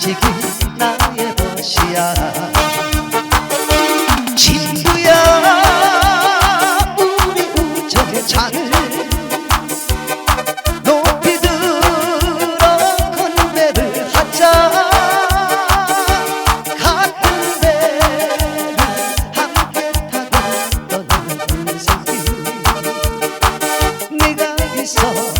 지금 나의 것이야. 진구야 우리 우정의 창을 높이 들어 건배를 하자. 같은 배를 함께 타고 떠나는 그 새끼. 내가 있어.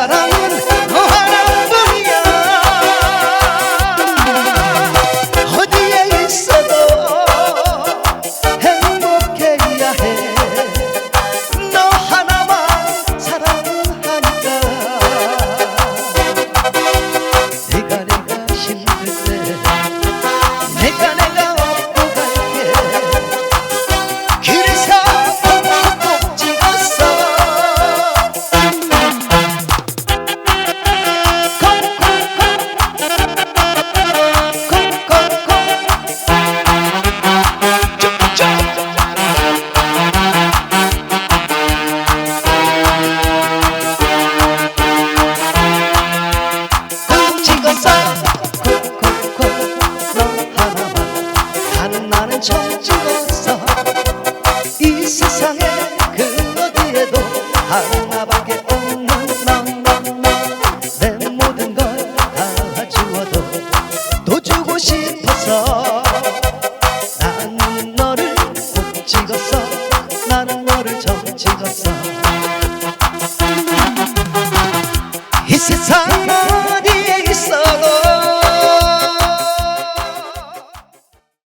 세상에 그 어디에도 하나밖에 없는 넌넌넌 내 모든 걸 다 주어도 또 주고 싶어서.